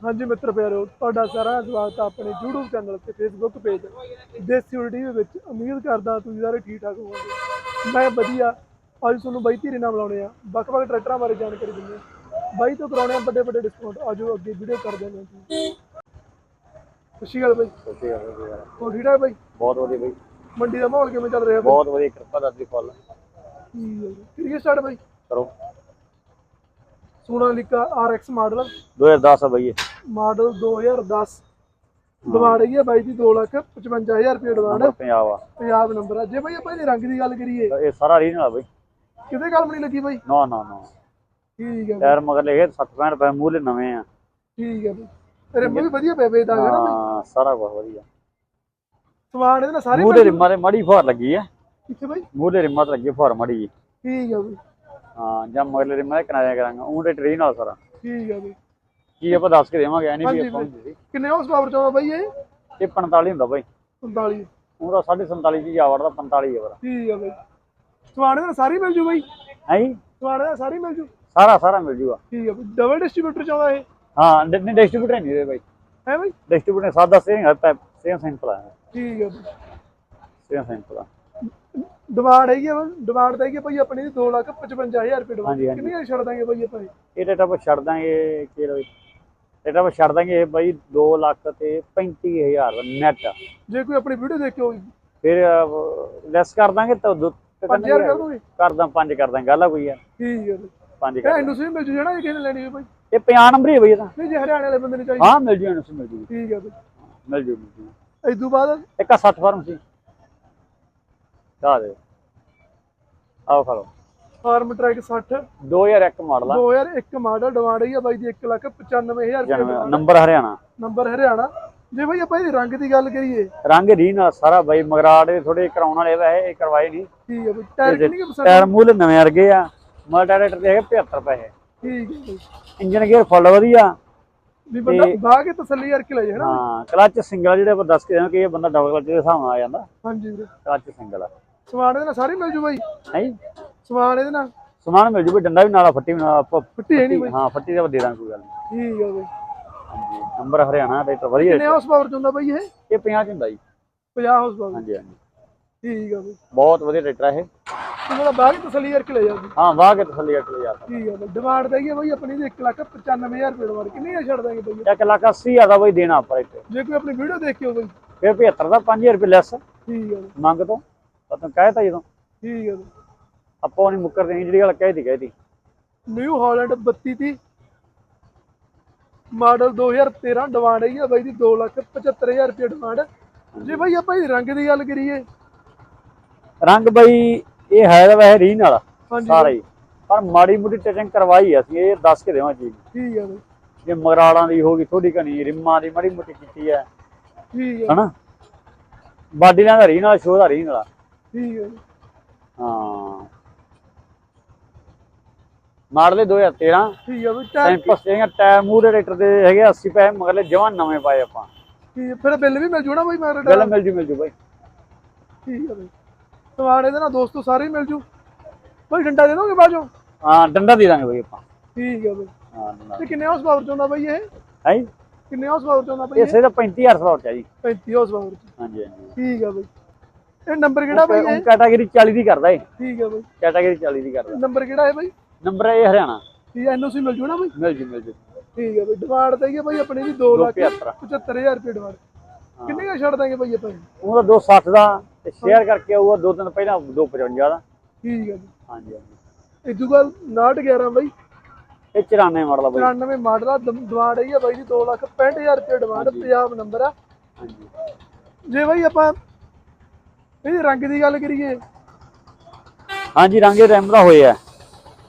ਹਾਂਜੀ ਮਿੱਤਰ ਪਿਆਰੋ ਤੁਹਾਡਾ ਸਾਰਾ ਸਵਾਗਤ ਹੈ ਆਪਣੇ YouTube ਚੈਨਲ ਤੇ Facebook ਪੇਜ ਦੇਸੀ ਉਲਟੀ ਦੇ ਵਿੱਚ ਉਮੀਦ ਕਰਦਾ ਤੁਸੀਂ ਸਾਰੇ ਠੀਕ ਠਾਕ ਹੋਵੋਗੇ। ਮੈਂ ਵਧੀਆ ਅੱਜ ਤੁਹਾਨੂੰ ਬਾਈ ਧੀਰੇ ਨਾਲ ਬੁਲਾਉਣੇ ਆ। ਵੱਖ-ਵੱਖ ਟਰੈਕਟਰਾਂ ਬਾਰੇ ਜਾਣਕਾਰੀ ਦਿੰਦੇ ਆ। ਬਾਈ ਤੋਂ ਕਰਾਉਣੇ ਆ ਵੱਡੇ ਵੱਡੇ ਡਿਸਕਾਊਂਟ ਆਜੋ ਅੱਗੇ ਵੀਡੀਓ ਕਰਦੇ ਹਾਂ ਸਤਿ ਸ਼੍ਰੀ ਅਕਾਲ ਬਾਈ। ਸੱਚੀ ਗੱਲ ਹੈ ਯਾਰ ਹੋਰ ਠੀਕ ਠਾਕ ਬਾਈ? ਬਹੁਤ ਵਧੀਆ ਬਈ। ਮੰਡੀ ਦਾ ਮਾਹੌਲ ਕਿਵੇਂ ਚੱਲ ਰਿਹਾ ਬਹੁਤ ਵਧੀਆ ਕਿਰਪਾ ਦਾਦੀ ਫੁੱਲ। ਠੀਕ ਹੈ ਜੀ। ਕਰੀਏ ਸਟਾਰਟ ਬਾਈ। ਕਰੋ। ਸੋਨਾਲੀਕਾ RX ਮਾਡਲ 2010 ਆ ਬਈ ਇਹ। ਮਾਡਲ 2010 ਡਿਮਾਂਡ ਹੈਗੀ ਆ ਬਾਈ ਦੀ 255000 ਰੁਪਏ ਡਿਮਾਂਡ ਪੰਜਾਬ ਆ। ਪੰਜਾਬ ਨੰਬਰ ਆ। ਜੇ ਬਾਈ ਆਪਾਂ ਇਹਦੇ ਰੰਗ ਦੀ ਗੱਲ ਕਰੀਏ। ਇਹ ਸਾਰਾ ਰੀਜਨਲ ਆ ਬਈ। ਕਿਤੇ ਗੱਲ ਨਹੀਂ ਲੱਗੀ ਬਾਈ? ਨਾ ਨਾ ਨਾ। ਠੀਕ ਹੈ ਬਾਈ, ਟਾਇਰ ਮਗਰ ਲਿਖੇ 60 65 ਰੁਪਏ ਮੂਲੇ ਨਵੇਂ ਆ। ਠੀਕ ਹੈ ਬਾਈ। ਤੇਰੇ ਵੀ ਵਧੀਆ ਪੈ ਪਏ ਤਾਂ ਹੈ ਨਾ ਬਾਈ। ਹਾਂ ਸਾਰਾ ਕੁਝ ਵਧੀਆ। ਸਮਾਨ ਇਹਦੇ ਨਾਲ ਸਾਰੇ ਮੂਲੇ ਰਿਮਾਂ ਤੇ ਮੜੀ ਫੁਹਾਰ ਲੱਗੀ ਆ। ਕਿੱਥੇ ਬਾਈ? ਮੂਲੇ ਰਿਮਾਂ ਤੇ ਲੱਗੀ ਫੁਹਾਰ ਮੜੀ ਜੀ ਠੀਕ ਹੈ ਬਾਈ। ਹਾਂ ਜਾਂ ਮਗਲੇ ਰਿਮਾਂ ਦੇ ਕਿਨਾਰਿਆ ਕਰਾਂਗਾ ਉਹ ਤੇ ਟ੍ਰੇਨ ਨਾਲ ਸਾਰਾ। ਠੀਕ ਹੈ ਬਾਈ ਕੀ ਆਪਾਂ ਦੱਸ ਕੇ ਦੇਵਾਂਗੇ ਐਨੀ ਵੀ ਹਾਂਜੀ ਆਪਾਂ ਬਾਈ। ਹੁੰਦੀ ਸੀ। ਕਿੰਨੇ ਹਾਊਸ ਪਾਵਰ ਚਾਹੁੰਦਾ ਬਾਈ ਇਹ? ਇਹ 45 ਹੁੰਦਾ ਬਈ। 45 ਉਹਦਾ 47 ਜੀ ਆਵਰ ਦਾ 45 ਆਵਰ ਠੀਕ ਹੈ ਬਾਈ। ਇਹਦੇ ਨਾਲ ਸਾਰੀ ਮਿਲ ਜੂ ਬਾਈ? ਹੈ ਇਹਦੇ ਨਾਲ ਸਾਰੀ ਮਿਲ ਜੂ? ਸਾਰਾ ਸਾਰਾ ਮਿਲ ਜੂਗਾ। ਠੀਕ ਹੈ ਬਾਈ। ਡਬਲ ਡਿਸਟ੍ਰੀਬਿਊਟਰ ਚਾਹੁੰਦਾ ਇਹ? ਹਾਂ ਨਹੀਂ ਡਿਸਟ੍ਰੀਬਿਊਟਰ ਨਹੀਂ ਦੇ ਬਈ। ਹੈ ਬਾਈ? ਡਿਸਟ੍ਰੀਬਿਊਟਰ ਸਾਦਾ ਸੇਮ ਹੈ ਸੇਮ ਸਿੰਪਲ ਹੈ ਠੀਕ ਹੈ ਬਾਈ। ਸੇਮ ਸਿੰਪਲ ਆ। ਡਿਮਾਂਡ ਹੈਗੀ ਆ ਡਿਮਾਂਡ ਤਾਂ ਹੈਗੀ ਆ ਭਾਈ ਆਪਣੀ ਦੀ 255000 ਰੁਪਏ ਡਿਮਾਂਡ। ਹਾਂਜੀ, ਹਾਂਜੀ। ਕਿੰਨੀ ਛੱਡ ਦਾਂਗੇ ਭਾਈ ਆਪਾਂ ਇਹ? ਇਹ ਰੇਟ ਆਪਾਂ ਛੱਡ ਦਾਂਗੇ ਕੀ ਲੋ ਰੇਟ ਆਪਾਂ ਛੱਡ ਦਾਂਗੇ ਇਹ ਬਾਈ 2 ਲੱਖ ਤੇ 35000 ਨੈਟ ਜੇ ਕੋਈ ਆਪਣੀ ਵੀਡੀਓ ਦੇਖ ਕੇ ਹੋਈ ਫਿਰ ਲੈਸ ਕਰ ਦਾਂਗੇ ਤਾਂ ਦੋ- ਤੇ 5000 ਕਰ ਦੋਗੇ ਕਰ ਦਾਂ ਪੰਜ ਕਰ ਦਾਂ ਗੱਲ ਆ ਕੋਈ ਯਾਰ। ਠੀਕ ਹੈ ਪੰਜ ਇਹ ਕਰ ਦਾਂ। ਇੰਡਸਟਰੀ ਮਿਲ ਜੂ ਜਾਣਾ ਜੇ ਕਿਸੇ ਨੇ ਲੈਣੀ ਹੋਵੇ ਭਾਈ ਇਹ 50 ਨੰਬਰ ਹੀ ਬਈ ਇਹ ਤਾਂ। ਨਹੀਂ ਜੇ ਹਰਿਆਣੇ ਵਾਲੇ ਬੰਦੇ ਨੇ ਚਾਹੀਦੀ। ਹਾਂ ਮਿਲ ਜੂ ਇਹਨੂੰ ਮਿਲ ਜੂ ਠੀਕ ਹੈ ਬਾਈ ਮਿਲ ਜੂ ਮਿਲ ਜੂ। ਇਸ ਤੋਂ ਬਾਅਦ ਇੱਕ ਆ 60 ਫਾਰਮ ਸੀ। ਆ ਦੇ। ਆਓ ਲਓ ਫਾਰਮ ਟਰੈਕ 60 2001 ਮਾਡਲ ਆ। 2001 ਮਾਡਲ ਡਿਮਾਂਡ ਆ ਬਾਈ ਦੀ 195000 ਰੁਪਏ। ਨੰਬਰ ਹਰਿਆਣਾ। ਨੰਬਰ ਹਰਿਆਣਾ। ਜੇ ਭਾਈ ਆਪਾਂ ਇਹਦੇ ਰੰਗ ਦੀ ਗੱਲ ਕਰੀਏ। ਰੰਗ ਰੀ ਨਾਲ ਸਾਰਾ ਬਾਈ ਮਗਰਾੜ ਥੋੜੇ ਕਰਾਉਣ ਵਾਲੇ ਵੈਸੇ ਇਹ ਕਰਵਾਏ ਨਹੀਂ। ਠੀਕ ਹੈ ਬਾਈ। ਟਾਇਰ ਕਿੰਨੀ ਕੁ ਟਾਇਰ ਪਸੰਦ ਮੂਲ ਨਵੇਂ ਵਰਗੇ ਆ। ਮਲਟਾਰੇਟਰ ਦੇ ਹੈਗੇ 75 ਪੈਸੇ। ਠੀਕ ਹੈ ਬਾਈ। ਇੰਜਨ ਗੇਅਰ ਫੁੱਲ ਵਧੀਆ। ਵੀ ਬੰਦਾ ਬਾਹ ਕੇ ਤਸੱਲੀ ਕਰਕੇ ਲੈ ਜਾਣਾ ਹਾਂ ਕਲੱਚ ਸਿੰਗਲ ਜਿਹੜੇ ਆਪਾਂ ਦੱਸ ਕੇ ਦੇਵਾਂ ਕਿ ਇਹ ਬੰਦਾ ਡਬਲ ਕਲੱਚ ਦੇ ਹਿਸਾਬ ਨਾਲ ਆ ਜਾਂਦਾ। ਹਾਂਜੀ ਵੀਰੇ। ਕਲੱਚ ਸਿੰਗਲ ਆ। ਸਮਾਨ ਇਹਦੇ ਨਾਲ ਸਾਰੀ ਮਿਲ ਜੂ ਬਾਈ। ਹੈ? ਸਮਾਨ ਇਹਦੇ ਨਾਲ। ਸਮਾਨ ਮਿਲ ਜੂ ਵੀ ਡੰਡਾ ਵੀ ਨਾਲ ਆ, ਫੱਟੀ ਵੀ ਨਾਲ ਆ, ਆਪਾਂ ਫੱਟੀ ਹੈ ਨਹੀਂ ਬਾਈ। ਹਾਂ ਫੱਟੀ ਦਾ ਦੇ ਦਾਂਗੇ ਕੋਈ ਗੱਲ ਨਹੀਂ। ਠੀਕ ਹੈ ਬਾਈ। ਹਾਂਜੀ ਨੰਬਰ ਹਰਿਆਣਾ ਰੇਟ ਵਧੀਆ ਕਿੰਨੇ ਹਾਊਸ ਪਾਵਰ ਚ ਹੁੰਦਾ ਬਾਈ ਇਹ? ਇਹ 50 ਚ ਹੁੰਦਾ ਜੀ। 50 ਹਾਊਸ ਪਾਵਰ ਹਾਂਜੀ ਹਾਂਜੀ। ਠੀਕ ਆ ਬਾਈ। ਬਹੁਤ ਵਧੀਆ ਰੇਟ ਆ ਇਹ। ਤੁਹਾਨੂੰ ਬਾਹਰ ਹੀ ਤਸੱਲੀ ਕਰਕੇ ਲੈ ਜਾਂਦੀ ਹਾਂ ਵਾਹ ਕੇ ਤਸੱਲੀ ਕਰਕੇ ਲੈ ਜਾ ਸਕਦਾ ਠੀਕ ਆ ਬਾਈ। ਡਿਮਾਂਡ ਤਾਂ ਹੈਗੀ ਆ ਬਾਈ ਆਪਣੀ ਦੀ 195000 ਰੁਪਏ ਡਿਮਾਂਡ ਕਿੰਨੀ ਆ ਛੱਡ ਦਾਂਗੇ ਬਾਈ? ਇੱਕ ਲੱਖ 80 ਹਜ਼ਾਰ ਦਾ ਬਈ ਦੇਣਾ ਆਪਾਂ ਰੇਟ ਜੇ ਕੋਈ ਆਪਣੀ ਵੀਡੀਓ ਦੇਖ ਕੇ ਹੋ ਬਾਈ। ਫਿਰ 75 ਦਾ 5000 ਰੁਪਏ ਲੈਸ ਠੀਕ ਆ ਬਾਈ। ਮੰਗ ਤੋਂ। ਪਤਾ ਕਹਿਤਾ ਜਦੋਂ। ਠੀਕ ਬਾਈ ਆਪਾਂ ਉਹ ਨਹੀਂ ਮੁੱਕਰਦੇ ਜਿਹੜੀ ਗੱਲ ਕਹਿਤੀ ਕਹਿਤੀ ਨਿਊ ਹਾਲੈਂਡ 32 ਦੀ ਮਾਡਲ 2013 ਡਿਮਾਂਡ ਹੈਗੀ ਆ ਬਾਈ ਦੀ 275000 ਰੁਪਏ ਡਿਮਾਂਡ ਜੇ ਬਾਈ ਆਪਾਂ ਇਹ ਰੰਗ ਦੀ ਗੱਲ ਕਰੀਏ। ਰੰਗ ਬਈ ਇਹ ਹੈ ਤਾਂ ਵੈਸੇ ਰੀਨ ਵਾਲਾ ਹਾਂਜੀ। ਸਾਰਾ ਹੀ। ਪਰ ਮਾੜੀ ਮੋਟੀ ਟਚਿੰਗ ਕਰਵਾਈ ਆ ਅਸੀਂ ਇਹ ਦੱਸ ਕੇ ਦੇਵਾਂ ਚੀਜ਼। ਠੀਕ ਬਾਈ ਜੇ। ਮਗਰਾਲਾਂ ਦੀ ਹੋ ਗਈ ਥੋੜੀ ਕਣੀ ਰਿੰਮਾਂ ਦੀ ਮਾੜੀ ਮੋਟੀ ਕੀਤੀ ਹੈ ਠੀਕ ਆ। ਹਨਾ? ਬਾਡੀ ਨਾਲ ਦਾ ਰੀਨ ਵਾਲਾ ਸ਼ੋਅ ਦਾ ਰੀਨ ਵਾਲਾ। ਠੀਕ ਆ ਬਾਈ, ਹਾਂ। ਮਾਡਲ 2013 ਠੀਕ ਆ ਬਾਈ ਟਾਇਰ ਸੈਂਪਸ ਜਿਹੜੀਆਂ ਟਾਇਰ ਮੂਰੇ ਰੇਟਰ ਦੇ ਹੈਗੇ 80 ਪੈਸੇ ਮਗਰਲੇ ਜਵਾਨ ਨਵੇਂ ਪਾਏ ਆਪਾਂ। ਠੀਕ ਆ, ਫਿਰ ਬਿੱਲ ਵੀ ਮਿਲ ਜੂਣਾ ਬਾਈ ਮਗਰ ਗੱਲ ਮਿਲ ਜੂ ਮਿਲ ਜੂ ਬਾਈ। ਠੀਕ ਆ ਬਾਈ। ਇਹਦੇ ਨਾਲ ਦੋਸਤੋ ਸਾਰੇ ਹੀ ਮਿਲ ਜੂ। ਬਾਈ ਡੰਡਾ ਦੇ ਦੋਗੇ ਬਾਜੋ ਹਾਂ ਡੰਡਾ ਦੇ ਦਾਂਗੇ ਬਾਈ ਆਪਾਂ। ਠੀਕ ਆ ਬਾਈ। ਹਾਂ ਡੰਡਾ। ਤੇ ਕਿੰਨੇ ਹਾਊਸ ਪਾਵਰ ਚ ਹੁੰਦਾ ਬਾਈ ਇਹ? ਹੈ ਕਿੰਨੇ ਹਾਊਸ ਪਾਵਰ ਚ ਹੁੰਦਾ ਬਾਈ ਇਹ? ਸਿਰਫ 35000 ਦਾ ਚਾਹੀਦੀ 35 ਹਾਊਸ ਪਾਵਰ ਚ। ਹਾਂਜੀ ਹਾਂਜੀ। ਠੀਕ ਆ ਬਾਈ। ਇਹ ਨੰਬਰ ਕਿਹੜਾ ਬਾਈ ਇਹ? ਕੈਟਾਗਰੀ 40 ਦੀ ਕਰਦਾ ਏ ਠੀਕ ਆ ਬਾਈ। ਕੈਟਾਗਰੀ 40 ਦੀ ਕਰਦਾ। ਨੰਬਰ ਕਿਹੜਾ ਹੈ ਬਾਈ? ਨੰਬਰ ਇਹ ਹਰਿਆਣਾ। ਠੀਕ ਐਨਓਸੀ ਮਿਲ ਜੂ ਨਾ ਬਾਈ? ਮਿਲ ਜੂ ਮਿਲ ਜੂ। ਠੀਕ ਆ ਬਾਈ ਡਿਮਾਂਡ ਤਾਂ ਆ ਬਾਈ ਆਪਣੀ ਦੀ 2 ਲੱਖ 275 75000 ਰੁਪਏ ਡਿਮਾਂਡ। ਕਿੰਨੇ ਦਾ ਛੱਡ ਦਾਂਗੇ ਬਾਈ ਆਪਾਂ? ਉਹਦਾ 260 ਦਾ ਤੇ ਸ਼ੇਅਰ ਕਰਕੇ ਆਊਗਾ ਦੋ ਦਿਨ ਪਹਿਲਾਂ 255 ਦਾ। ਠੀਕ ਬਾਈ ਹਾਂਜੀ ਹਾਂਜੀ। 911 ਬਾਈ। ਇਹ 94 ਮਾਡਲ ਆ ਬਾਈ। 94 ਮਾਡਲ ਆ ਡਿਮਾਂਡ ਆ ਬਾਈ ਦੀ 2 ਲੱਖ 65000 ਰੁਪਏ ਡਿਮਾਂਡ ਪੰਜਾਬ ਨੰਬਰ ਆ। ਹਾਂਜੀ। ਜੇ ਬਾਈ ਆਪਾਂ ਇਹਦੇ ਰੰਗ ਦੀ ਗੱਲ ਕਰੀਏ। ਹਾਂਜੀ ਰੰਗੇ ਰੈਮ ਦਾ ਹੋਇਆ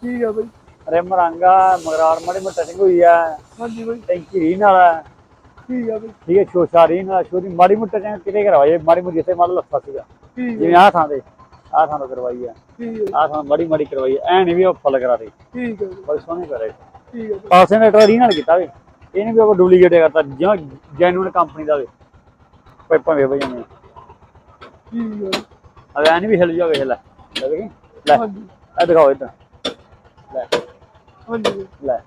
ਠੀਕ ਆ ਬਾਈ। ਰਿਮ ਰੰਗਾ ਮਗਰਾੜ ਮਾੜੀ ਮੋਟੀ ਟਚਿੰਗ ਹੋਈ ਆ। ਹਾਂਜੀ ਬਾਈ। ਟੈਂਕੀ ਰੀਨ ਵਾਲਾ ਠੀਕ ਆ ਬਾਈ। ਠੀਕ ਹੈ ਸ਼ੋਸ਼ਾ ਰੀਨ ਵਾਲਾ ਸ਼ੋਰੀ ਮਾੜੀ ਮੋਟੀ ਟਚਿੰਗ ਕਿਤੇ ਕਰਵਾਏ ਮਾੜੀ ਮੋਟੀ ਜਿੱਥੇ ਮਾਡਲ ਲੱਫਾ ਸੀਗਾ। ਠੀਕ ਆ ਜਿਵੇਂ ਆਹ ਥਾਂ ਤੇ ਆਹ ਥਾਂ ਤੋਂ ਕਰਵਾਈ ਆ। ਠੀਕ ਆ। ਆਹ ਥਾਂ ਮਾੜੀ ਮਾੜੀ ਕਰਵਾਈ ਆ। ਐ ਨਹੀਂ ਵੀ ਉਹ ਫੁੱਲ ਕਰਾ ਦੇ। ਠੀਕ ਆ ਬਾਈ। ਸੋਹਣੀ ਕਰੇ। ਠੀਕ ਆ ਬਾਈ। ਪਾਸੇ ਨੇ ਰੀਨ ਨਾਲ ਕੀਤਾ ਵੇ। ਇਹ ਨਹੀਂ ਵੀ ਆਪਾਂ ਡੁਪਲੀਕੇਟ ਕਰਤਾ ਜਿਵੇਂ ਜੈਨੂਇਨ ਕੰਪਨੀ ਦਾ ਵੇ। ਪਾਈਪਾਂ ਵੇ ਬਈ ਜਾਂਦੇ ਆ ਅਵੇ ਐ ਨਹੀਂ ਵੀ ਹਿਲ ਜਾ ਵੇਖ ਲੈ ਲੈ ਹਾਂਜੀ। ਦਿਖਾਓ ਇੱਧਰ। ਲੈ ਹਾਂਜੀ। ਬਾਈ। ਲੈ।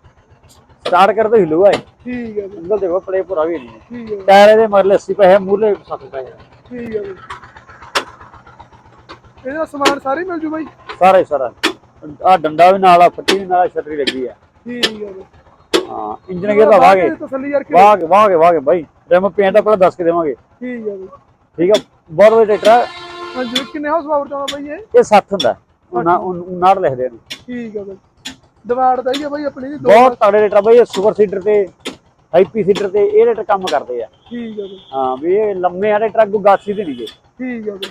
ਸਟਾਰਟ ਕਰ ਦੋ ਹਿੱਲੂਗਾ ਇਹ ਠੀਕ ਹੈ ਬਈ ਅੰਦਰ ਦੇਖੋ ਪਲੇ ਪੂਰਾ ਵੀ ਨਹੀਂ ਠੀਕ ਹੈ ਟਾਇਰ ਇਹਦੇ ਮਗਰ 80 ਪੈਸੇ ਮੂਲੇ 60 ਪੈਸੇ। ਠੀਕ ਹੈ ਬਈ ਇਹਦਾ ਸਮਾਨ ਸਾਰੇ ਮਿਲ ਜੂ ਬਾਈ? ਸਾਰਾ ਹੀ ਸਾਰਾ। ਆ ਡੰਡਾ ਵੀ ਨਾਲ ਆ ਫੱਟੀ ਵੀ ਨਾਲ ਆ, ਛਤਰੀ ਲੱਗੀ ਆ। ਠੀਕ ਹੈ ਬਈ ਹਾਂ ਇੰਜਨ ਗੇਅਰ ਦਾ ਵਾਗੇ ਤਸੱਲੀ ਯਾਰ ਕਿ ਵਾਗੇ ਵਾਗੇ ਵਾਗੇ ਬਾਈ। ਰਿਮ ਪੇਂਟ ਦਾ ਪਹਿਲਾਂ ਦੱਸ ਕੇ ਦੇਵਾਂਗੇ। ਠੀਕ ਹੈ ਬਈ ਠੀਕ ਆ? ਬਹੁਤ ਵਧੀਆ ਟਰੈਕਟਰ ਆ। ਹਾਂਜੀ ਕਿੰਨੇ ਹਾਊਸ ਪਾਵਰ ਚਾਹੁੰਦਾ ਬਾਈ ਇਹ? ਇਹ 60 ਹੁੰਦਾ। ਉਹ ਨਾ ਉਹ ਨਾੜ ਲਿਖਦੇ ਨੇ ਠੀਕ ਹੈ ਬਈ। ਦਵਾੜ ਦਾ ਹੀ ਹੈ ਬਾਈ ਆਪਣੀ ਦੀ ਦੋ ਬਹੁਤ ਤਗੜੇ ਰੇਟਰ ਬਾਈ ਇਹ ਸੁਪਰ ਸੀਡਰ ਤੇ ਹਾਈਪੀ ਸੀਡਰ ਤੇ ਇਹ ਰੇਟਰ ਕੰਮ ਕਰਦੇ ਆ। ਠੀਕ ਹੈ ਬਈ। ਹਾਂ ਵੀ ਇਹ ਲੰਮੇ ਆ ਰੇਟਰ ਗੁਗਾਸੀ ਦੇ ਨਹੀਂਗੇ ਠੀਕ ਹੈ ਬਈ।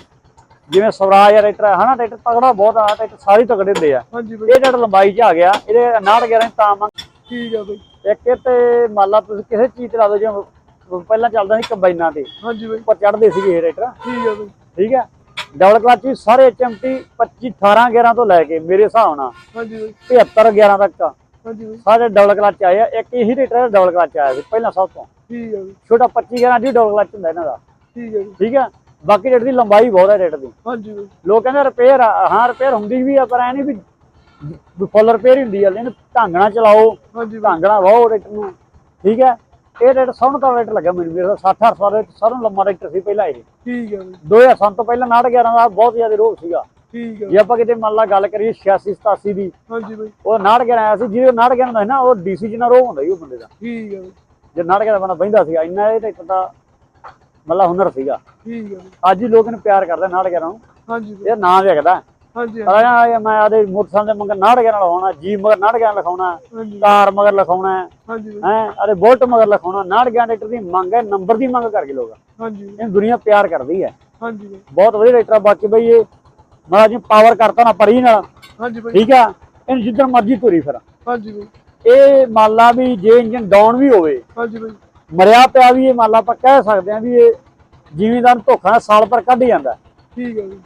ਜਿਵੇਂ ਸਵਰਾਜ ਆ ਰੇਟਰ ਹਨਾ ਰੇਟਰ ਤਗੜਾ ਬਹੁਤ ਆ ਰੇਟਰ ਸਾਰੇ ਤਗੜੇ ਹੁੰਦੇ ਆ। ਹਾਂਜੀ ਬਈ। ਇਹ ਰੇਟਰ ਲੰਬਾਈ ਚ ਆ ਗਿਆ ਇਹਦੇ 69 11 ਤਾਂ ਮੰਗ ਠੀਕ ਹੈ ਬਈ। ਇੱਕ ਇਹ ਤੇ ਮੰਨ ਲਾ ਤੁਸੀਂ ਕਿਸੇ ਚੀਜ਼ ਤੇ ਲਾ ਦਿਓ ਜਿਵੇਂ ਪਹਿਲਾਂ ਚੱਲਦਾ ਸੀ ਕੰਬਾਈਨਾਂ ਤੇ। ਹਾਂਜੀ ਬਈ। ਉੱਪਰ ਚੜਦੇ ਸੀਗੇ ਇਹ ਰੇਟਰ ਠੀਕ ਹੈ ਬਈ। ਠੀਕ ਹੈ? ਡਬਲ ਕਲਚ ਵੀ ਸਾਰੇ HMT 25 18 11 ਤੋਂ ਲੈ ਕੇ ਮੇਰੇ ਹਿਸਾਬ ਨਾਲ ਹਾਂਜੀ ਬਈ। 75 11 ਤੱਕ। ਹਾਂਜੀ ਬਈ। ਸਾਰੇ ਡਬਲ ਕਲਚ ਆਏ ਆ। ਇੱਕ ਇਹੀ ਰੇਟਰ ਡਬਲ ਕਲਚ ਆਇਆ ਸੀ ਪਹਿਲਾਂ ਸਭ ਤੋਂ। ਠੀਕ ਹੈ ਬਈ। ਛੋਟਾ 25 11 ਦੀ ਡਬਲ ਕਲਚ ਹੁੰਦਾ ਇਹਨਾਂ ਦਾ। ਠੀਕ ਹੈ ਠੀਕ ਹੈ? ਬਾਕੀ ਰੇਟ ਦੀ ਲੰਬਾਈ ਬਹੁਤ ਹੈ ਰੇਟ ਦੀ। ਹਾਂਜੀ ਬਈ। ਲੋਕ ਕਹਿੰਦੇ ਰਿਪੇਅਰ ਹਾਂ ਰਿਪੇਅਰ ਹੁੰਦੀ ਵੀ ਆ ਪਰ ਐ ਨਹੀਂ ਵੀ ਫੁੱਲ ਰਿਪੇਅਰ ਹੀ ਹੁੰਦੀ ਆ। ਇਹਨੂੰ ਢੰਗ ਨਾਲ ਚਲਾਓ। ਹਾਂਜੀ ਬਈ। ਢੰਗ ਨਾਲ ਵਾਹੋ ਰੇਟ ਨੂੰ। ਠੀਕ ਹੈ? ਇਹ ਰੇਟ ਸਭ ਤੋਂ ਰੇਟ ਲੱਗਾ ਮੈਨੂੰ ਮੇਰੇ 60 800 ਰੇਟ ਸਾਰਿਆਂ ਨਾਲੋਂ ਲੰਮਾ ਰੇਟ ਸੀ ਪਹਿਲਾਂ ਇਹ। ਠੀਕ ਹੈ ਬਈ 2007 ਤੋਂ ਪਹਿਲਾਂ 9 11 ਦਾ ਬਹੁਤ ਜ਼ਿਆਦਾ ਰੋਹ ਸੀਗਾ। ਠੀਕ ਹੈ ਜੇ ਆਪਾਂ ਕਿਤੇ ਮੰਨ ਲਾ ਗੱਲ ਕਰੀਏ 86 87 ਦੀ ਹਾਂਜੀ ਬਈ। ਉਹ 9 11 ਆਇਆ ਸੀ ਜਿਹਦੇ 9 11 ਦਾ ਸੀ ਨਾ ਉਹ ਡੀਸੀ ਜਿੰਨਾ ਰੋਹ ਹੁੰਦਾ ਸੀ ਉਹ ਬੰਦੇ ਦਾ। ਠੀਕ ਹੈ ਜੇ 9 11 ਬੰਦਾ ਬਹਿੰਦਾ ਸੀਗਾ ਇੰਨਾ ਇਹ ਰੇਟ ਦਾ ਮਤਲਬ ਹੁਨਰ ਸੀਗਾ। ਠੀਕ ਹੈ ਅੱਜ ਹੀ ਲੋਕ ਇਹਨੂੰ ਪਿਆਰ ਕਰਦੇ 9 11 ਨੂੰ। ਹਾਂਜੀ ਇਹ ਨਾਂ ਵਿਕਦਾ ਹਾਂਜੀ ਪਰ ਇਹ ਮੈਂ ਆਦੇ ਮੋਟਰਸਾਈਕਲ ਦੇ ਮਗਰ 9 11 ਲਗਾਉਣਾ ਜੀ ਮਗਰ 9 11 ਲਿਖਾਉਣਾ ਕਾਰ ਮਗਰ ਲਿਖਾਉਣਾ ਹਾਂਜੀ ਹੈ ਅਰੇ ਬੋਲਟ ਮਗਰ ਲਿਖਾਉਣਾ 9 11 ਰੇਟਰ ਦੀ ਮੰਗ ਹੈ ਨੰਬਰ ਦੀ ਮੰਗ ਕਰਕੇ ਲੋਕ ਹਾਂਜੀ। ਇਹਨੂੰ ਦੁਨੀਆ ਪਿਆਰ ਕਰਦੀ ਹੈ। ਹਾਂਜੀ। ਬਹੁਤ ਵਧੀਆ ਆ ਬਾਕੀ ਬਈ ਇਹ ਮਹਾਰਾਜ ਜੀ ਪਾਵਰ ਕਰਤਾ ਨਾ ਪਰੀ ਨਾਲ। ਹਾਂਜੀ ਬਈ। ਠੀਕ ਆ? ਇਹਨੂੰ ਜਿੱਦਣ ਮਰਜ਼ੀ ਤੁਰੀ ਫਿਰ। ਹਾਂਜੀ ਬਈ। ਇਹ ਮੰਨ ਲਾ ਵੀ ਜੇ ਇੰਜਨ ਡਾਊਨ ਵੀ ਹੋਵੇ ਹਾਂਜੀ ਬਈ। ਮਰਿਆ ਪਿਆ ਵੀ ਇਹ ਮੰਨ ਲਾ ਆਪਾਂ ਕਹਿ ਸਕਦੇ ਆ ਵੀ ਇਹ ਜ਼ਿਮੀਂਦਾਰ ਧੋਖਾ ਨਾਲ ਸਾਲ ਪਰ ਕੱਢ ਜਾਂਦਾ। ਠੀਕ ਹੈ ਬਈ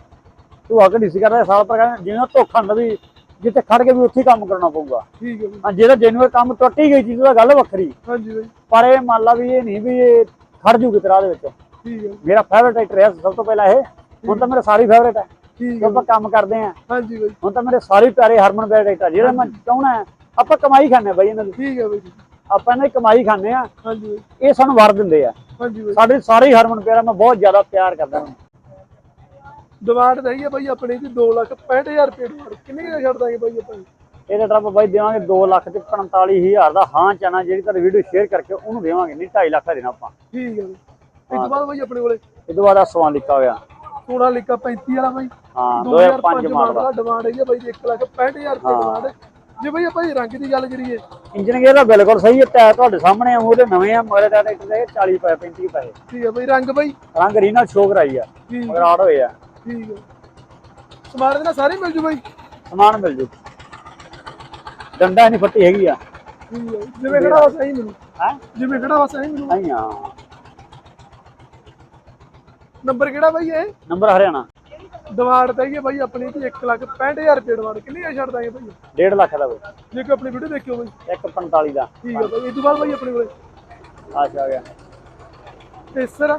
ਤੂੰ ਆ ਘੜੀ ਸੀ ਕਰਦਾ ਸਾਲ ਪਰ ਕਹਿੰਦਾ ਜਿਵੇਂ ਧੋਖਾ ਹੁੰਦਾ ਵੀ ਜਿੱਥੇ ਖੜ ਕੇ ਵੀ ਉੱਥੇ ਕੰਮ ਕਰਨਾ ਪਊਗਾ। ਠੀਕ ਹੈ ਜਿਹੜਾ ਜੈਨੂਅਰ ਕੰਮ ਟੁੱਟੀ ਗਈ ਚੀਜ਼ ਦਾ ਗੱਲ ਵੱਖਰੀ। ਹਾਂਜੀ ਬਈ। ਪਰ ਇਹ ਮੰਨ ਲਾ ਵੀ ਇਹ ਨਹੀਂ ਵੀ ਇਹ ਖੜ ਜੂਗੀ ਤੇਰਾ ਦੇ ਵਿੱਚ। ਠੀਕ ਹੈ। ਮੇਰਾ ਫੇਵਰਟ ਰਾਈਟਰ ਹੈ ਸਭ ਤੋਂ ਪਹਿਲਾਂ ਇਹ। ਹੁਣ ਤਾਂ ਮੇਰੇ ਸਾਰੇ ਫੇਵਰਟ ਹੈ। ਠੀਕ ਹੈ ਆਪਾਂ ਕੰਮ ਕਰਦੇ ਆ ਹਾਂਜੀ ਬਈ। ਹੁਣ ਤਾਂ ਮੇਰੇ ਸਾਰੇ ਪਿਆਰੇ ਹਰਮਨ ਪਿਆਰੇ ਰਾਈਟਰ ਜਿਹੜਾ ਮੈਂ ਚਾਹਣਾ ਆਪਾਂ ਕਮਾਈ ਖਾਂਦੇ ਬਾਈ ਇਹਨਾਂ ਦੀ। ਠੀਕ ਹੈ ਬਈ ਆਪਾਂ ਇਹਨਾਂ ਦੀ ਕਮਾਈ ਖਾਂਦੇ ਆ ਹਾਂਜੀ ਇਹ ਸਾਨੂੰ ਵਰ ਦਿੰਦੇ ਆ। ਹਾਂਜੀ ਸਾਡੇ ਸਾਰੇ ਹਰਮਨ ਪਿਆਰਾ ਮੈਂ ਬਹੁਤ ਜ਼ਿਆਦਾ ਪਿਆਰ ਕਰਦਾ ਹਾਂ। ਡਿਮਾਂਡ ਰਹੀ ਹੈ ਬਾਈ ਆਪਣੇ ਦੀ 2 ਲੱਖ 65000 ਰੁਪਏ ਡਿਮਾਂਡ। ਕਿੰਨੇ ਦਾ ਛੱਡ ਦਾਂਗੇ ਬਾਈ ਆਪਾਂ? ਇਹਦਾ ਟਰੱਪ ਬਾਈ ਦੇਵਾਂਗੇ 2 ਲੱਖ ਤੇ 45000 ਦਾ। ਹਾਂ ਚਾਣਾ ਜਿਹੜੀ ਤੁਹਾਡੀ ਵੀਡੀਓ ਸ਼ੇਅਰ ਕਰਕੇ ਉਹਨੂੰ ਦੇਵਾਂਗੇ ਨਹੀਂ 2.5 ਲੱਖ ਦਾ ਦੇਣਾ ਆਪਾਂ। ਠੀਕ ਹੈ। ਇਸ ਤੋਂ ਬਾਅਦ ਬਾਈ ਆਪਣੇ ਕੋਲੇ ਇਹ ਤੋਂ ਬਾਅਦ ਆ ਸਵਾਨ ਲਿਖਾ ਹੋਇਆ। ਸੋਨਾ ਲਿਕਾ 35 ਵਾਲਾ ਬਾਈ। ਹਾਂ 2005 ਮਾਡਲ ਦਾ। ਡਿਮਾਂਡ ਹੈਗੀ ਆ ਬਾਈ ਦੀ 1 ਲੱਖ 65000 ਰੁਪਏ ਡਿਮਾਂਡ। ਜੇ ਬਾਈ ਆਪਾਂ ਰੰਗ ਦੀ ਗੱਲ ਕਰੀਏ। ਇੰਜਨ ਗੇਅਰ ਦਾ ਬਿਲਕੁਲ ਸਹੀ ਹੈ ਟਾਇਰ ਤੁਹਾਡੇ ਸਾਹਮਣੇ ਆ ਉਹਦੇ ਨਵੇਂ ਆ ਮਗਰ ਦਾ ਦੇ 40 ਪਏ 35 ਪਏ। ਠੀਕ ਹੈ ਬਾਈ ਰੰਗ ਬਾਈ। ਰੰਗ ਰੀਨਲ ਸ਼ੋ ਕਰਾਈ ਆ ਮਗਰ ਆੜ ਹੋਏ ਆ। ਠੀਕ ਹੈ। ਸਮਾਨ ਦੇ ਨਾਲ ਸਾਰੇ ਮਿਲ ਜੂ ਬਾਈ? ਸਮਾਨ ਮਿਲ ਜੂ। ਡੰਡਾ ਨਹੀਂ ਫੱਟੀ ਹੈਗੀ ਆ। ਠੀਕ ਹੈ। ਜਿਵੇਂ ਖੜਾ ਵਾ ਸਹੀ ਮਿਲੂ। ਹੈ? ਜਿਵੇਂ ਖੜਾ ਵਾ ਸਹੀ ਮਿਲੂ। ਨਹੀਂ ਆ ਨੰਬਰ ਕਿਹੜਾ ਬਾਈ ਇਹ? ਨੰਬਰ ਹਰਿਆਣਾ। ਡਿਮਾਂਡ ਤਾਂ ਹੈਗੀ ਆ ਬਾਈ ਆਪਣੀ ਦੀ 1 ਲੱਖ 65000 ਰੁਪਏ ਡਿਮਾਂਡ ਕਿੰਨੀ ਆ ਛੱਡ ਦਾਂਗੇ ਬਾਈ? 1.5 ਲੱਖ ਦਾ ਬਈ। ਜੇ ਕੋਈ ਆਪਣੀ ਵੀਡੀਓ ਦੇਖਿਓ ਬਾਈ। 145 ਦਾ। ਠੀਕ ਹੈ ਬਾਈ। ਇਹ ਤੋਂ ਬਾਅਦ ਬਾਈ ਆਪਣੇ ਕੋਲੇ। ਆ ਗਿਆ। ਟੇਸਰ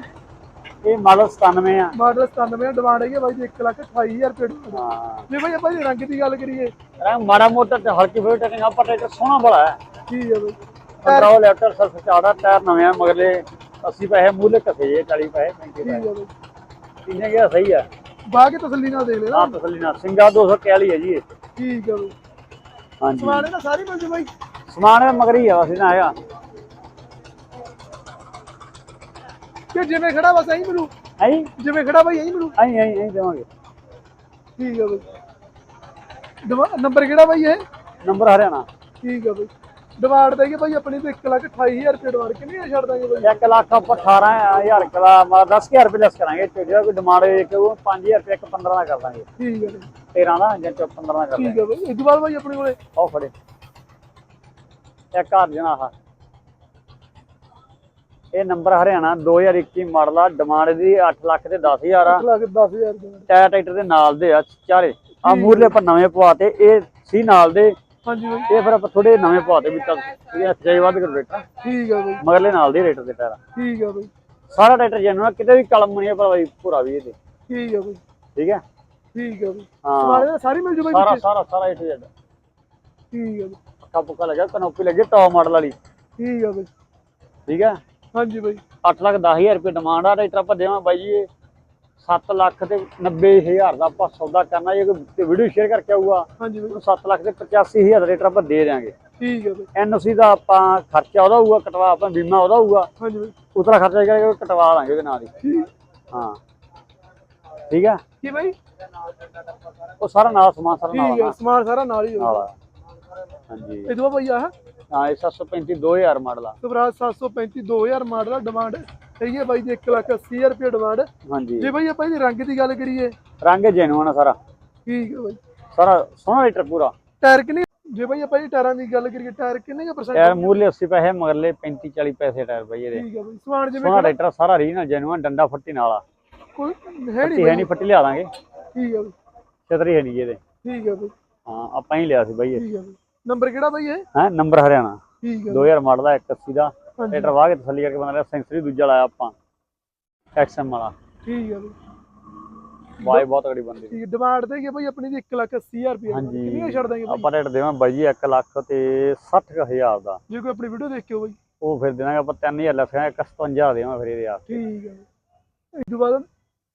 ਇਹ ਮਾਡਲ 97 ਆ। ਮਾਡਲ 97 ਡਿਮਾਂਡ ਹੈਗੀ ਆ ਬਾਈ ਦੀ 1 ਲੱਖ 28000 ਰੁਪਏ demand। ਹਾਂ। ਜੇ ਬਾਈ ਆਪਾਂ ਇਹ ਰੰਗ ਦੀ ਗੱਲ ਕਰੀਏ। ਰੰਗ ਮਾੜਾ ਮੋਟਾ ਤੇ ਹਲਕੀ ਫੁਲਕੀ ਟੈਕਿੰਗ ਆ ਪਰ ਟਰੈਕਟਰ ਸੋਹਣਾ ਬੜਾ ਹੈ। ਠੀਕ ਹੈ ਬਾਈ? ਕੰਟਰੋਲ ਲੈਫਟਰ ਸਰਫ ਚਾੜਾ ਟਾਇਰ ਨਵੇਂ ਆ ਮਗਲੇ 80 ਪੈਸੇ ਮੂਲੇ ਘਸੇ ਜੇ 40 ਪੈਸੇ 35 ਠੀਕ ਪੈਸੇ। ਹੈ ਬਾਈ? ਕਿੰਨੇ ਗਿਆ ਸਹੀ ਆ? ਬਾਹ ਕੇ ਤਸੱਲੀ ਨਾਲ ਦੇਖ ਲੈਣਾ ਆ ਤਸੱਲੀ ਨਾਲ ਸਿੰਗਾ 241 ਹੈ ਜੀ ਇਹ। ਠੀਕ ਹੈ ਬਾਈ। ਹਾਂਜੀ। ਸਮਾਨ ਇਹਦਾ ਸਾਰੀ ਮਿਲ ਜੂ ਬਾਈ। ਸਮਾਨ ਮਗਰ ਆ ਅਸੀਂ ਨਾ ਆਇਆ ਕਿ ਜਿਵੇਂ ਖੜਾ ਵਾ ਸਹੀ ਮਿਲੂ? ਹੈ ਜਿਵੇਂ ਖੜਾ ਬਾਈ ਇਹੀ ਮਿਲੂ? ਆਈ ਆਈ ਆਈ ਦੇਵਾਂਗੇ। ਠੀਕ ਹੈ ਬਾਈ। ਨੰਬਰ ਕਿਹੜਾ ਬਾਈ ਇਹ? ਨੰਬਰ ਹਰਿਆਣਾ। ਠੀਕ ਹੈ ਬਾਈ। ਡਿਮਾਂਡ ਹੈਗੀ ਬਾਈ ਆਪਣੀ ਤੇ 1 ਲੱਖ 28000 ਰੁਪਏ ਡਿਮਾਂਡ ਕਿੰਨੀ ਆ ਛੱਡ ਦਾਂਗੇ ਬਾਈ? 1 ਲੱਖ ਆਪਾਂ 18000 ਕਲਾ ਮਾ 10000 ਰੁਪਏ ਲੈਸ ਕਰਾਂਗੇ। ਤੇ ਜਿਹੜਾ ਕੋਈ ਡਿਮਾਂਡ ਹੋਏ ਕਿ ਉਹ 5000 ਰੁਪਏ ਇੱਕ 15 ਦਾ ਕਰ ਦਾਂਗੇ। ਠੀਕ ਹੈ ਬਾਈ। 13 ਦਾ ਜਾਂ ਚੌ 15 ਦਾ ਕਰ ਦਾਂਗੇ ਠੀਕ ਹੈ ਬਾਈ। ਇਸ ਤੋਂ ਬਾਅਦ ਬਾਈ ਆਪਣੇ ਕੋਲੇ? ਉਹ ਫੜੇ। ਇੱਕ ਹੱਥ ਜਣਾ ਆਹ। ਇਹ ਨੰਬਰ ਹਰਿਆਣਾ 2021 ਮਾਡਲ ਆ ਡਿਮਾਂਡ ਦੀ 8 ਲੱਖ ਤੇ 10000 ਆ। 1 ਲੱਖ 10000 ਰੁਪਏ ਟਾਇਰ ਟਰੈਕਟਰ ਦੇ ਨਾਲ ਦੇ ਆ ਚਾਰੇ। ਆ ਮੂਰਲੇ ਪਰ ਨਵੇਂ ਪਵਾਤੇ ਇਹ ਸੀ ਨਾਲ ਦੇ। ਹਾਂਜੀ ਬਾਈ। ਇਹ ਫਿਰ ਆਪਾਂ ਥੋੜੇ ਨਵੇਂ ਪਵਾਤੇ ਵੀ ਚੱਲ ਇਹ ਜਾਈ ਵੱਧ ਕਰ ਰੇਟ। ਠੀਕ ਹੈ ਬਾਈ। ਮਗਰਲੇ ਨਾਲ ਦੇ ਰੇਟ ਦੇ ਟਾਇਰ ਠੀਕ ਹੈ ਬਾਈ। ਸਾਰਾ ਟਰੈਕਟਰ ਜੈਨੂਨ ਕਿਤੇ ਵੀ ਕਲਮ ਨਹੀਂ ਪਰ ਬਾਈ ਪੂਰਾ ਵੀ ਇਹਦੇ। ਠੀਕ ਹੈ ਬਾਈ। ਠੀਕ ਹੈ? ਠੀਕ ਹੈ ਬਾਈ। ਹਾਂ। ਸਾਰੀ ਮਿਲ ਜੂ ਬਾਈ ਸਾਰਾ? ਸਾਰਾ ਸਾਰਾ to Z ਠੀਕ ਹੈ ਬਾਈ। ਪੱਕਾ ਪੁੱਕਾ ਲੱਗਿਆ ਕਨੋਪੀ ਲੱਗੀ ਟੌਪ ਮਾਡਲ ਵਾਲੀ। ਠੀਕ ਆ ਬਈ। ਠੀਕ ਹੈ? ਹਾਂਜੀ ਬਈ। 8 ਲੱਖ 10000 ਰੁਪਏ ਡਿਮਾਂਡ ਆ ਆਪਾਂ ਦੇਵਾਂ ਬਾਈ ਜੀ 7 ਲੱਖ ਤੇ 90000 ਦਾ ਆਪਾਂ ਸੌਦਾ ਕਰਨਾ ਜੇ ਕੋਈ ਵੀਡੀਓ ਸ਼ੇਅਰ ਕਰਕੇ ਆਊਗਾ। ਹਾਂਜੀ ਬਈ। ਉਹਨੂੰ 7 ਲੱਖ ਤੇ 85000 ਦਾ ਟਰੈਕਟਰ ਆਪਾਂ ਦੇ ਦਿਆਂਗੇ। ਠੀਕ ਆ ਬਈ। ਐਨਓਸੀ ਦਾ ਆਪਾਂ ਖਰਚਾ ਉਹਦਾ ਹੋਊਗਾ ਕਟਵਾ ਆਪਾਂ ਬੀਮਾ ਉਹਦਾ ਹੋਊਗਾ। ਹਾਂਜੀ ਬਈ। ਉਤਰਾ ਖਰਚਾ ਜਿਹੜਾ ਕਟਵਾ ਲਾਂਗੇ ਉਹਦੇ ਨਾਲ ਹੀ। ਠੀਕ। ਹਾਂ। ਠੀਕ ਹੈ ਕੀ ਬਈ? ਉਹ ਸਾਰਾ ਨਾਲ ਸਮਾਨ ਸਾਰਾ ਨਾਲ ਠੀਕ ਆ ਆ ਸਮਾਨ ਸਾਰਾ ਨਾਲ ਹੀ ਹੋਊਗਾ। ਆ। ਹਾਂਜੀ। ਇਹ ਤੋਂ ਬਈ ਆਹ। ਹਾਂ ਇਹ 735 2000 ਮਾਡਲ ਆ। ਸਵਰਾਜ 735 2000 ਮਾਡਲ ਆ ਡਿਮਾਂਡ ਹੈਗੀ ਹੈ ਬਾਈ ਦੀ 1 ਲੱਖ 80000 ਰੁਪਏ ਡਿਮਾਂਡ ਹਾਂਜੀ। ਜੇ ਬਾਈ ਆਪਾਂ ਇਹਦੇ ਰੰਗ ਦੀ ਗੱਲ ਕਰੀਏ। ਰੰਗ ਜੈਨੂਨ ਆ ਸਾਰਾ। ਠੀਕ ਹੈ ਬਾਈ। ਸਾਰਾ ਸੋਹਣਾ ਲੀਟਰ ਪੂਰਾ। ਟਾਇਰ ਕਿੰਨੇ ਜੇ ਬਾਈ ਆਪਾਂ ਇਹ ਟਾਇਰਾਂ ਦੀ ਗੱਲ ਕਰੀਏ ਟਾਇਰ ਕਿੰਨੇ ਕੁ ਟਾਇਰ ਪਰਸੈਂਟ ਮੂਰਲੇ 80 ਪੈਸੇ ਮਗਰਲੇ 35 40 ਪੈਸੇ ਟਾਇਰ ਬਈ ਇਹਦੇ। ਠੀਕ ਹੈ ਬਾਈ। ਸਮਾਨ ਜਿਵੇਂ ਸੋਹਣਾ ਟਰੈਕਟਰ ਸਾਰਾ ਰੀਜਨਲ ਜੈਨੂਨ ਡੰਡਾ ਫੱਟੀ ਨਾਲ ਆ। ਕੋਈ ਹੈ ਫੱਟੀ ਨਹੀਂ ਹੈ ਨਹੀਂ ਫੱਟੀ ਲਿਆ ਦਾਂਗੇ। ਠੀਕ ਹੈ ਬਾਈ। ਛਤਰੀ ਹੈ ਨਹੀਂ ਜੀ ਇਹਦੇ। ਠੀਕ ਹੈ ਬਾਈ। ਹਾਂ ਆਪਾਂ ਹੀ ਲਿਆ ਸੀ ਬਾਈ ਇਹ। ਠੀਕ ਹੈ ਬਾਈ। ਨੰਬਰ ਕਿਹੜਾ ਬਾਈ ਇਹ? ਹੈ ਨੰਬਰ ਹਰਿਆਣਾ। ਠੀਕ ਹੈ। 2000 ਮਾਡਲ ਦਾ 81 ਦਾ। ਟਰੈਕਟਰ ਵਾਹ ਕੇ ਤਸੱਲੀ ਕਰਕੇ ਬੰਦਾ ਸੈਂਸਰੀ ਦੂਜਾ ਲਾਇਆ ਆਪਾਂ। ਐਕਸਐਮ ਵਾਲਾ। ਠੀਕ ਹੈ ਬਾਈ। ਬਹੁਤ ਤਗੜੀ ਬੰਦੀ ਠੀਕ ਡਿਮਾਂਡ ਤੇ ਹੈ ਬਾਈ ਆਪਣੀ ਦੀ 1 ਲੱਖ 80000 ਰੁਪਏ ਕਿੰਨੀਆਂ ਛੱਡ ਦਾਂਗੇ ਬਾਈ? ਆਪਾਂ ਰੇਟ ਦੇਵਾਂ ਬਾਈ ਜੀ 1 ਲੱਖ ਤੇ 60000 ਦਾ। ਜੇ ਕੋਈ ਆਪਣੀ ਵੀਡੀਓ ਦੇਖਿਓ ਬਾਈ। ਉਹ ਫਿਰ ਦੇਵਾਂਗੇ ਆਪਾਂ 3000 ਲੱਖਾਂ 157 ਦੇਵਾਂ ਫਿਰ ਇਹਦੇ ਆ ਠੀਕ ਹੈ ਇਸ ਤੋਂ ਬਾਅਦ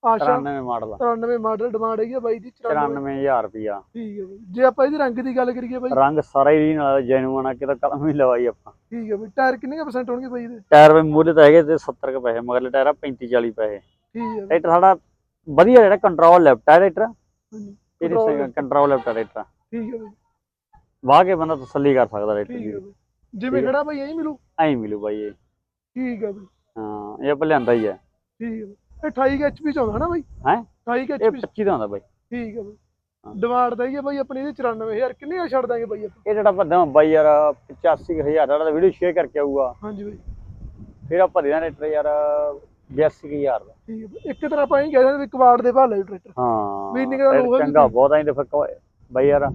ਆਸ਼ਾ 93 ਮਾਡਲ 93 ਮਾਡਲ ਡਿਮਾਂਡ ਹੈਗੀ ਆ ਬਾਈ ਦੀ 94 94000 ਰੁਪਿਆ ਠੀਕ ਹੈ ਬਾਈ। ਜੇ ਆਪਾਂ ਇਹਦੇ ਰੰਗ ਦੀ ਗੱਲ ਕਰੀਏ ਬਾਈ। ਰੰਗ ਸਾਰਾ ਹੀ ਰੀਨ ਵਾਲਾ ਜੈਨੂਨ ਆ ਕਿਤੇ ਕਲਮ ਹੀ ਲਵਾਈ ਆਪਾਂ। ਠੀਕ ਹੈ ਬਾਈ। ਟਾਇਰ ਕਿੰਨੇ ਪਰਸੈਂਟ ਹੋਣਗੇ ਬਾਈ ਇਹਦੇ? ਟਾਇਰ ਵੀ ਮੂਲੇ ਤਾਂ ਹੈਗੇ ਤੇ 70 ਕੁ ਪੈਸੇ ਮਗਰਲੇ ਟਾਇਰ ਆ 35 40 ਪੈਸੇ। ਠੀਕ ਹੈ ਟਰੈਕਟਰ ਸਾਡਾ ਵਧੀਆ ਜਿਹੜਾ ਕੰਟਰੋਲ ਲੈਫਟ ਟਰੈਕਟਰ। ਹਾਂਜੀ ਇਹਦੇ ਕੰਟਰੋਲ ਲੈਫਟ ਹੈ ਟਰੈਕਟਰ। ਠੀਕ ਹੈ ਬਾਈ। ਵਾਹ ਕੇ ਬੰਦਾ ਤਸੱਲੀ ਕਰ ਸਕਦਾ ਹੈ ਦੀ। ਜਿਵੇਂ ਖੜਾ ਬਾਈ ਐਂ ਮਿਲੂ? ਐਂ ਮਿਲੂ ਬਾਈ ਇਹ। ਠੀਕ ਹੈ ਬਾਈ। ਹਾਂ ਇਹ ਆਪਾਂ ਲਿਆਂਦਾ ਹੀ ਹੈ ਠੀਕ ਹੈ। ਇਹ 28 ਐਚਪੀ ਚ ਆਉਂਦਾ ਹਨਾ ਬਾਈ? ਹੈਂ? 28 ਇਹ ਐਚਪੀ 25 ਦਾ ਹੁੰਦਾ ਬਾਈ। ਠੀਕ ਹੈ ਬਾਈ। ਡਿਮਾਂਡ ਆ ਬਾਈ ਆਪਣੀ ਇਹਦੇ 94000 ਕਿੰਨੇ ਦਾ ਛੱਡ ਦਾਂਗੇ ਬਾਈ ਆਪਾਂ? ਇਹ ਜਿਹੜਾ ਦੇਵਾਂ ਬਾਈ ਯਾਰ 85000 ਦਾ ਵੀਡੀਓ ਸ਼ੇਅਰ ਕਰਕੇ ਆਊਗਾ। ਹਾਂਜੀ ਬਾਈ। ਫਿਰ ਆਪਾਂ ਦੇਣਾ ਟਰੈਕਟਰ ਯਾਰ 82000 ਦਾ। ਠੀਕ। ਇੱਕ ਤਰ੍ਹਾਂ ਆਪਾਂ ਇਹ ਕਹਿ ਸਕਦੇ ਵੀ ਕਵਾੜ ਦੇ ਭਾਅ ਲੈ ਟਰੈਕਟਰ। ਹਾਂ ਵੀ ਇੰਨੀ ਦਾ ਲੋਹਾ ਚੰਗਾ। ਬਹੁਤ ਆਈ ਤੇ ਫਿਰ ਬਾਈ ਯਾਰ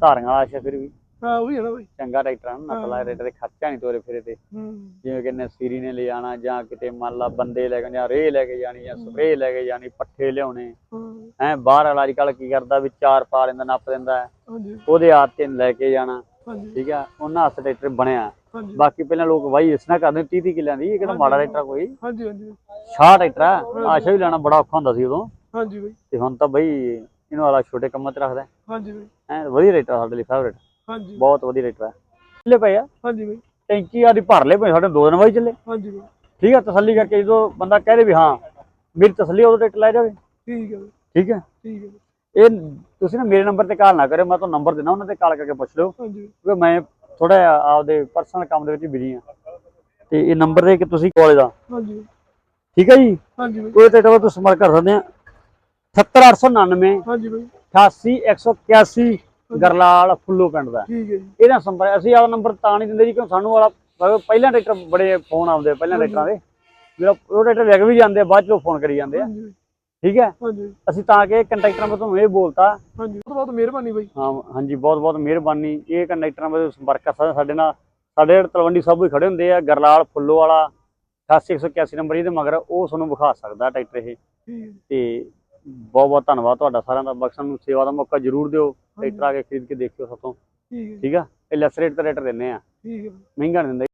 ਧਾਰੀਆਂ ਵਾਲਾ ਅੱਛਾ ਫਿਰ ਵੀ। ਹਾਂ ਉਹ ਵੀ ਹੈ ਨਾ ਬਾਈ। ਚੰਗਾ ਟਰੈਕਟਰ ਆ ਨਾ ਹਾਂ। ਟਰੈਕਟਰ ਦੇ ਖਰਚਾ ਨਹੀਂ ਤੋਰੇ ਫਿਰੇ ਤੇ। ਹੂੰ। ਜਿਵੇਂ ਕਿ ਨਸੀਰੀ ਨੇ ਲੈ ਜਾਣਾ ਜਾਂ ਕਿਤੇ ਮੰਨ ਲਾ ਬੰਦੇ ਲੈ ਕੇ ਜਾਂ ਰੇਹ ਲੈ ਕੇ ਜਾਣੀ ਜਾਂ ਸਪਰੇਅ ਲੈ ਕੇ ਜਾਣੀ ਪੱਠੇ ਲਿਆਉਣੇ। ਹਾਂ। ਐ ਬਾਹਰ ਵਾਲਾ ਅੱਜ ਕੱਲ ਕੀ ਕਰਦਾ ਵੀ ਚਾਰ ਪਾ ਲੈਂਦਾ ਨੱਪ ਦਿੰਦਾ ਹੈ। ਹਾਂਜੀ। ਉਹਦੇ ਆਪ ਤੇ ਲੈ ਕੇ ਜਾਣਾ। ਹਾਂਜੀ। ਠੀਕ ਆ ਉਹਨਾਂ ਵਾਸਤੇ ਟਰੈਕਟਰ ਬਣਿਆ। ਹਾਂਜੀ। ਬਾਕੀ ਪਹਿਲਾਂ ਲੋਕ ਵਾਹੀ ਇਸ ਨਾਲ ਕਰਦੇ 30 30 ਕਿੱਲਿਆਂ ਦੀ ਇਹ ਕਿਹੜਾ ਮਾੜਾ ਟਰੈਕਟਰ ਆ ਕੋਈ? ਹਾਂਜੀ ਹਾਂਜੀ। ਸ਼ਾਹ ਟਰੈਕਟਰ ਆ ਆਸ਼ਾ ਵੀ ਲੈਣਾ ਬੜਾ ਔਖਾ ਹੁੰਦਾ ਸੀ ਉਦੋਂ। ਹਾਂਜੀ ਬਾਈ। ਤੇ ਹੁਣ ਤਾਂ ਬਈ ਇਹਨੂੰ ਵਾਲਾ ਛੋਟੇ ਕੰਮਾਂ ਤੇ ਰੱਖਦਾ। ਹਾਂਜੀ ਬਾਈ। ਐ ਵਧੀਆ ਟਰੈਕਟਰ ਸਾਡੇ ਲਈ ਫੇਵਰੇਟ ਹਾਂਜੀ। ਬਹੁਤ ਵਧੀਆ ਟਰੈਕਟਰ ਆ ਚੱਲੇ ਪਏ ਆ। ਹਾਂਜੀ ਬਾਈ। ਟੈਂਕੀ ਆਦੀ ਭਰ ਲੈ ਪਏ ਸਾਡੇ ਦੋ ਦਿਨ ਬਾਈ ਚੱਲੇ। ਹਾਂਜੀ ਬਾਈ। ਠੀਕ ਆ ਤਸੱਲੀ ਕਰਕੇ ਜਦੋਂ ਬੰਦਾ ਕਹਦੇ ਵੀ ਹਾਂ ਮੇਰੀ ਤਸੱਲੀ ਉਦੋਂ ਟਰੈਕਟਰ ਲੈ ਜਾਵੇ। ਠੀਕ ਹੈ ਠੀਕ ਹੈ ਠੀਕ ਹੈ ਇਹ ਤੁਸੀਂ ਨਾ ਮੇਰੇ ਨੰਬਰ ਤੇ ਕਾਲ ਨਾ ਕਰਿਓ ਮੈਂ ਤੁਹਾਨੂੰ ਨੰਬਰ ਦੇਣਾ ਉਹਨਾਂ ਤੇ ਕਾਲ ਕਰਕੇ ਪੁੱਛ ਲਿਓ। ਕਿਉਂਕਿ ਮੈਂ ਥੋੜਾ ਆਪਦੇ ਪਰਸਨਲ ਕੰਮ ਦੇ ਵਿੱਚ ਬਿਜ਼ੀ ਆ। ਤੇ ਇਹ ਨੰਬਰ ਦੇ ਕੇ ਤੁਸੀਂ ਕਾਲਜ ਦਾ ਹਾਂਜੀ ਠੀਕ ਹੈ ਜੀ? ਹਾਂਜੀ ਕੋਈ ਤੇ ਤੁਸੀਂ ਸੰਪਰਕ ਕਰ ਸਕਦੇ ਆ। 70899 ਹਾਂਜੀ ਬਾਈ। 88181 ਗਰਲਾਲ ਫੁੱਲੋ ਪਿੰਡ ਦਾ। ਠੀਕ ਹੈ ਜੀ। ਇਹਦਾ ਸੰਪਰਕ ਅਸੀਂ ਆਹ ਨੰਬਰ ਤਾਂ ਨਹੀਂ ਦਿੰਦੇ ਜੀ ਕਿਉਂ ਸਾਨੂੰ ਵਾਲਾ ਪਹਿਲਾਂ ਟਰੈਕਟਰ ਬੜੇ ਫੋਨ ਆਉਂਦੇ ਪਹਿਲਾਂ ਟਰੈਕਟਰਾਂ ਦੇ। ਜਿਹੜਾ ਉਹ ਟਰੈਕਟਰ ਵਿਕ ਵੀ ਜਾਂਦੇ ਆ ਬਾਅਦ ਚੋਂ ਫੋਨ ਕਰੀ ਜਾਂਦੇ ਆ। ਠੀਕ ਹੈ? ਅਸੀਂ ਤਾਂ ਕਿ ਕੰਟਰੈਕਟਰਾਂ ਨੂੰ ਤੁਹਾਨੂੰ ਇਹ ਬੋਲਤਾ। ਹਾਂਜੀ। ਬਹੁਤ ਬਹੁਤ ਮਿਹਰਬਾਨੀ ਬਾਈ। ਹਾਂ ਹਾਂਜੀ ਬਹੁਤ ਬਹੁਤ ਮਿਹਰਬਾਨੀ। ਇਹ ਕੰਡਕਟਰਾਂ ਨਾਲ ਸੰਪਰਕ ਕਰ ਸਕਦੇ ਸਾਡੇ ਨਾਲ। ਸਾਡੇ ਤਲਵੰਡੀ ਸਾਹਿਬ ਵੀ ਖੜੇ ਹੁੰਦੇ ਆ ਗਰਲਾਲ ਫੁੱਲੋ ਵਾਲਾ 8181 ਨੰਬਰ ਇਹਦੇ ਮਗਰ ਉਹ ਤੁਹਾਨੂੰ ਵਿਖਾ ਸਕਦਾ ਟਰੈਕਟਰ ਇਹ। ਤੇ ਬਹੁਤ ਬਹੁਤ ਧੰਨਵਾਦ ਤੁਹਾਡਾ ਸਾਰਿਆਂ ਦਾ। ਬਖਸ਼ਣ ਨੂੰ ਸੇਵਾ ਦਾ ਮੌਕਾ ਜ਼ਰੂਰ ਦਿਓ ਟਰੈਕਟਰ ਆ ਕੇ ਖਰੀਦ ਕੇ ਦੇਖਿਓ ਠੀਕ ਹੈ। ਠੀਕ ਆ? ਇਹ ਲੈਸ ਰੇਟ ਤੇ ਟਰੈਕਟਰ ਦਿੰਨੇ ਆ। ਠੀਕ ਹੈ। ਮਹਿੰਗਾ ਨਹੀਂ ਦਿੰਦੇ।